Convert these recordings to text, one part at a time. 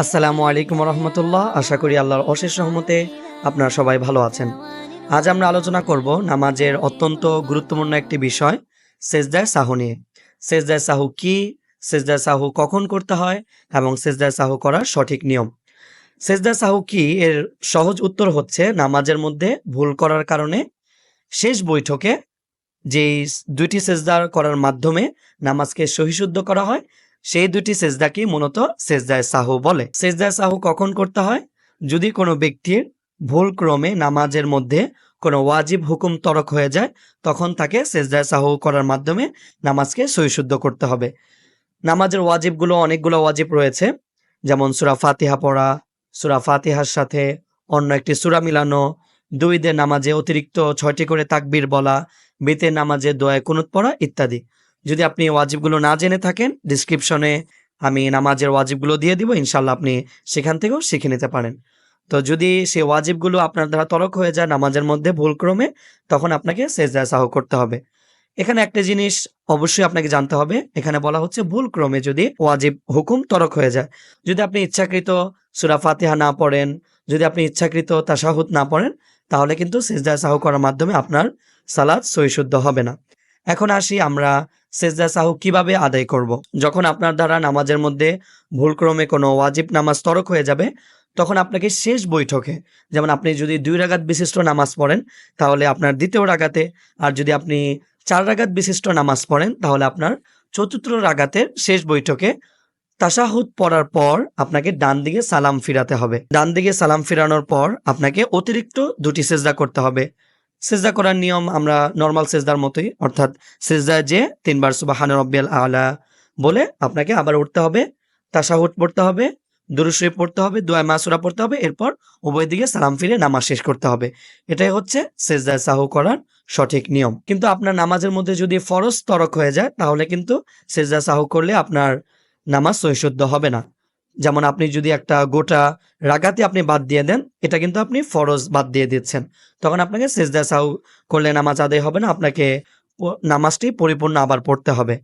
আসসালামু আলাইকুম রহমতুল্লাহ আশা করি আল্লাহর অশেষ রহমতে আপনারা সবাই ভালো আছেন। আজ আমরা আলোচনা করব নামাজের অত্যন্ত গুরুত্বপূর্ণ একটি বিষয়, সেজদায় সাহু নিয়ে। সেজদায় সাহু কি? সেজদায় সাহু কখন করতে হয়? এবং সেজদায় সাহু করার সঠিক নিয়ম। সেজদায় সাহু কি? এর সহজ উত্তর হচ্ছে নামাজের মধ্যে ভুল করার কারণে শেষ বৈঠকে যেই দুইটি সেজদার করার মাধ্যমে নামাজকে সহিশুদ্ধ করা হয় সেই দুটি সেজদাকেই মূলত সেজদায় সাহু বলে। সেজদায় সাহু কখন করতে হয়? যদি কোনো ব্যক্তির ভুল ক্রমে নামাজের মধ্যে কোনো ওয়াজিব হুকুম তরক হয়ে যায়, তখন তাকে সেজদায় সাহু করার মাধ্যমে নামাজকে সহিশুদ্ধ করতে হবে। নামাজের ওয়াজিবগুলো অনেকগুলো ওয়াজিব রয়েছে। যেমন সুরা ফাতিহা পড়া, সুরা ফাতিহার সাথে অন্য একটি সুরা মিলানো দুই দে নামাজে অতিরিক্ত ছয়টি করে তাকবীর বলা বেতে নামাজে দোয়ায় কুনুত পড়া ইত্যাদি। যদি আপনি ওয়াজিবগুলো না জেনে থাকেন ডিসক্রিপশনে আমি নামাজের ওয়াজিবগুলো দিয়ে দিব ইনশাল্লাহ আপনি সেখান থেকেও শিখে নিতে পারেন। তো যদি সে ওয়াজিবগুলো আপনার দ্বারা তরক হয়ে যায় নামাজের মধ্যে ভুলক্রমে, তখন আপনাকে সেজদা সাহ করতে হবে। এখানে একটা জিনিস অবশ্যই আপনাকে জানতে হবে, এখানে বলা হচ্ছে ভুল ক্রমে যদি ওয়াজিব হুকুম তরক হয়ে যায়। যদি আপনি ইচ্ছাকৃত সুরা ফাতিহা না পড়েন, যদি আপনি ইচ্ছাকৃত তাশাহুদ না পড়েন, তাহলে কিন্তু সেজদা সাহু করার মাধ্যমে আপনার সালাদ সহিশুদ্ধ হবে না। এখন আসি আমরা সেজদা সাহু কীভাবে আদায় করব। যখন আপনার দ্বারা নামাজের মধ্যে ভুলক্রমে কোনো ওয়াজিব নামাজ তরক হয়ে যাবে, তখন আপনাকে শেষ বৈঠকে, যেমন আপনি যদি দুই রাগাত বিশিষ্ট নামাজ পড়েন, তাহলে আপনার দ্বিতীয় রাগাতে আর যদি আপনি চার রাগাত বিশিষ্ট নামাজ পড়েন, তাহলে আপনার চতুর্থ রাগাতের শেষ বৈঠকে তাশাহুদ পড়ার পর আপনাকে ডান দিকে সালাম ফিরাতে হবে ডান দিকে সালাম ফিরানোর পর আপনাকে অতিরিক্ত দুটি সেজদা করতে হবে সেজদা করার নিয়ম আমরা নর্মাল সেজদার মতোই, অর্থাৎ সেজদায় যে তিনবার সুবাহান রব্বিয়াল আলা বলে আপনাকে আবার উঠতে হবে তাশাহুদ পড়তে হবে দুরুশরী পড়তে হবে দোয়া মাসুরা পড়তে হবে, এরপর উভয় দিকে সালাম ফিরে নামাজ শেষ করতে হবে। এটাই হচ্ছে সেজদায় সাহু করার সঠিক নিয়ম। কিন্তু আপনার নামাজের মধ্যে যদি ফরজ তরক হয়ে যায়, তাহলে কিন্তু সেজদা সাহু করলে আপনার নামাজ সহিশুদ্ধ হবে না। যেমন আপনি যদি একটা গোটা রাগাতে আপনি বাদ দিয়ে দেন, এটা কিন্তু আপনি ফরজ বাদ দিয়ে দিচ্ছেন। তখন আপনাকে সেজদা সাউ করলে নামাজ আদায় হবে না, আপনাকে নামাজটি পরিপূর্ণ আবার পড়তে হবে।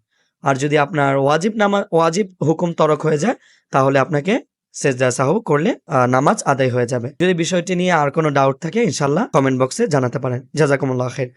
আর যদি আপনার ওয়াজিব নামাজ ওয়াজিব হুকুম তরক হয়ে যায়, তাহলে আপনাকে সেজদা সাহু করলে নামাজ আদায় হয়ে যাবে। যদি বিষয়টি নিয়ে আর কোনো ডাউট থাকে ইনশাল্লাহ কমেন্ট বক্সে জানাতে পারেন। জাজাকুমুল্লাহ খের